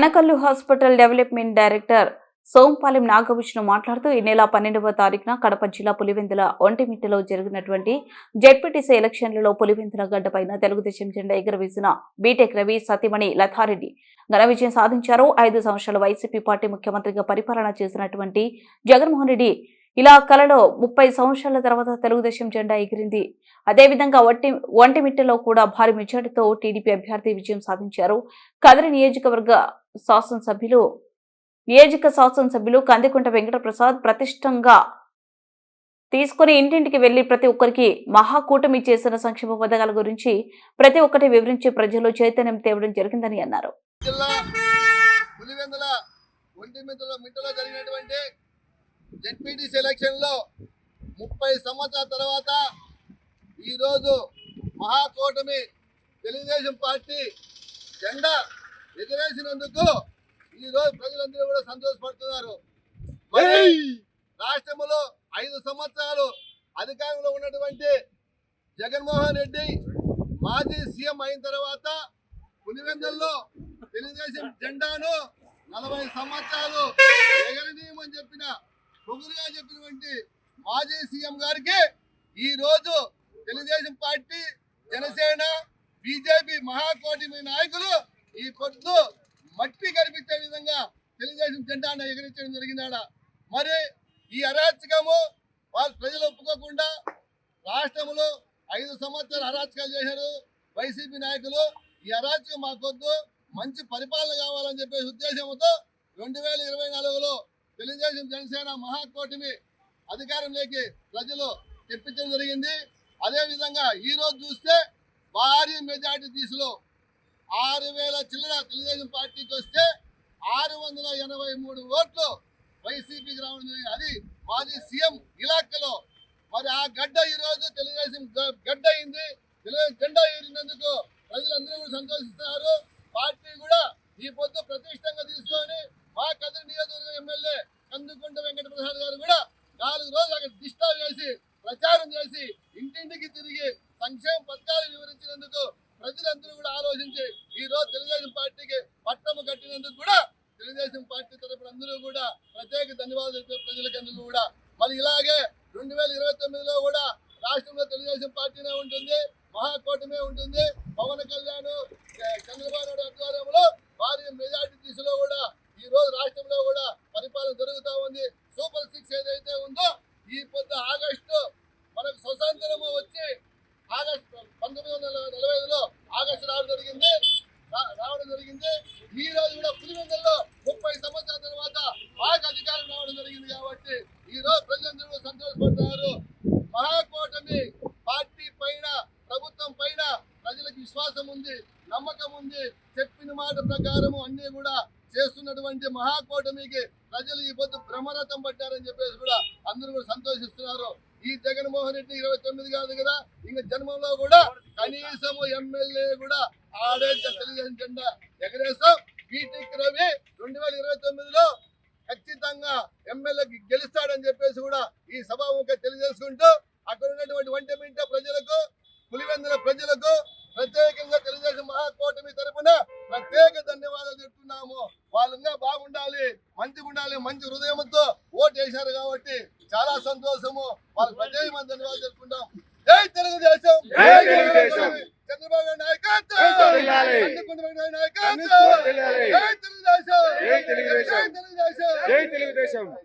Kanakallu hospital development director Sompalem Nagabhushanam మాట్లాడుతూ ఈ నెల పన్నెండవ తారీఖున కడప జిల్లా పులివెందుల ఒంటిమిట్టలో జరిగినటువంటి జెడ్పీటీసీ ఎలక్షన్లలో పులివెందుల గడ్డపైన తెలుగుదేశం జెండా ఎగురవేసిన బీటెక్ రవి సతీమణి లతారెడ్డి ఘన విజయం సాధించారు. ఐదు సంవత్సరాల వైసీపీ పార్టీ ముఖ్యమంత్రిగా పరిపాలన చేసినటువంటి జగన్మోహన్ రెడ్డి ఇలా కలలో ముప్పై సంవత్సరాల తర్వాత తెలుగుదేశం జెండా ఎగిరింది. అదేవిధంగా ఒంటి ఒంటిమిట్టలో కూడా భారీ మెజార్టీతో టీడీపీ అభ్యర్థి విజయం సాధించారు. కదిరి నియోజకవర్గ శాసనసభ్యులు నియోజక శాసనసభ్యులు కందికుంట వెంకటప్రసాద్ ప్రతిష్టంగా తీసుకుని ఇంటింటికి వెళ్ళి ప్రతి ఒక్కరికి మహాకూటమి చేసిన సంక్షేమ పథకాల గురించి ప్రతి ఒక్కటి వివరించి ప్రజలు చైతన్యం తేవడం జరిగిందని అన్నారు. జిల్లా జరిగినటువంటి ముప్పై సంవత్సరాల తర్వాత ఈరోజు మహాకూటమి తెలుగుదేశం పార్టీ జెండా ఎగరేసినందుకు ఈరోజు ప్రజలందరూ కూడా సంతోషపడుతున్నారు. రాష్ట్రంలో ఐదు సంవత్సరాలు అధికారంలో ఉన్నటువంటి జగన్మోహన్ రెడ్డి మాజీ సీఎం అయిన తర్వాత పులివెందుల్లో తెలుగుదేశం జెండాను నలభై సంవత్సరాలు ఎగరనీయమని చెప్పిన పొగురుగా చెప్పినటువంటి మాజీ సీఎం గారికి ఈ రోజు తెలుగుదేశం పార్టీ జనసేన బీజేపీ మహాకూటమి నాయకులు ఈ పొద్దు మట్టి కనిపించే విధంగా తెలుగుదేశం జెండాను ఎగరించడం జరిగిందాడ. మరి ఈ అరాచకము వాళ్ళు ప్రజలు ఒప్పుకోకుండా రాష్ట్రంలో ఐదు సంవత్సరాలు అరాచకాలు చేశారు. వైసీపీ నాయకులు ఈ అరాచకం మాకొద్దు మంచి పరిపాలన కావాలని చెప్పే ఉద్దేశంతో రెండు వేల ఇరవై నాలుగులో తెలుగుదేశం జనసేన మహాకూటమి అధికారంలోకి ప్రజలు తెప్పించడం జరిగింది. అదేవిధంగా ఈరోజు చూస్తే భారీ మెజార్టీ తీసులో ఆరు వేల చిల్లర తెలుగుదేశం పార్టీకి వస్తే ఆరు వందల ఎనభై మూడు ఓట్లు వైసీపీకి రావడం జరిగింది. అది మాజీ సీఎం ఇలాఖలో మరి ఆ గడ్డ ఈ రోజు తెలుగుదేశం గ- గడ్డ అయింది. తెలుగుదేశం జెండా ఏరినందుకు ప్రజలందరూ కూడా సంతోషిస్తున్నారు. పార్టీ కూడా ఈ పొద్దు ప్రతిష్టంగా తీసుకొని మా కదిరి నియోజకవర్గం ఎమ్మెల్యే కందుకుంట వెంకట ప్రసాద్ గారు కూడా నాలుగు రోజులు అక్కడ డిస్టర్బ్ చేసి ప్రచారం చేసి ఇంటింటికి తిరిగి సంక్షేమ పథకాలు వివరించినందుకు ప్రజలందరూ కూడా ఆలోచించి ఈ రోజు తెలుగుదేశం పార్టీకి పట్టము కట్టినందుకు కూడా తెలుగుదేశం పార్టీ తరపున అందరూ కూడా ప్రత్యేక ధన్యవాదాలు తెలిపే ప్రజలకందరూ కూడా. మరి ఇలాగే రెండు వేల ఇరవై తొమ్మిదిలో కూడా రాష్ట్రంలో తెలుగుదేశం పార్టీనే ఉంటుంది మహాకూటమే ఉంటుంది. పవన్ కళ్యాణ్ చంద్రబాబు నాయుడు ఆధ్వర్యంలో భారీ మెజార్టీ దిశలో కూడా ఈ రోజు రాష్ట్రంలో కూడా పరిపాలన జరుగుతూ ఉంది. సూపర్ సిక్స్ ఏదైతే ఉందో ఈ పొద్దు ఆగస్టు మనకు స్వతంత్రము వచ్చి ఆగస్టు పంతొమ్మిది వందల నలభై ఐదులో ఆగస్టు రావడం జరిగింది రా- రావడం జరిగింది ఈ రోజు కూడా పులివెందుల్లో ముప్పై సంవత్సరాల తర్వాత మాకు అధికారం రావడం జరిగింది కాబట్టి ఈ రోజు ప్రజలందరూ కూడా సంతోషపడుతున్నారు మహాకూటమి పార్టీ పైన ప్రభుత్వం పైన ప్రజలకు విశ్వాసం ఉంది నమ్మకం ఉంది చెప్పిన మాట ప్రకారం అన్ని కూడా చేస్తున్నటువంటి మహాకూటమికి ప్రజలు ఈ పొద్దు బ్రహ్మరథం పట్టారని చెప్పేసి కూడా అందరూ కూడా సంతోషిస్తున్నారు. ఈ జగన్మోహన్ రెడ్డి ఇరవై తొమ్మిది కాదు కదా ఇంకా జన్మంలో కూడా కనీసం ఎమ్మెల్యే కూడా ఆడే తెలుగుదేశం జెండా ఎగరేస్తాం. బీటెక్ రవి రెండు వేల ఇరవై తొమ్మిదిలో ఖచ్చితంగా ఎమ్మెల్యే గెలుస్తాడని చెప్పేసి కూడా ఈ సభాముఖ తెలియజేసుకుంటూ అక్కడ ఉన్నటువంటి ఒంటమింట ప్రజలకు పులివెందుల ప్రజలకు ప్రత్యేకంగా మంచి హృదయంతో ఓటు వేశారు కాబట్టి చాలా సంతోషము. వాళ్ళకి ప్రత్యేకమైన ధన్యవాదాలు చెప్పుకుంటాం జై తెలుగుదేశం. చంద్రబాబు నాయకత్వం! జై తెలుగుదేశం!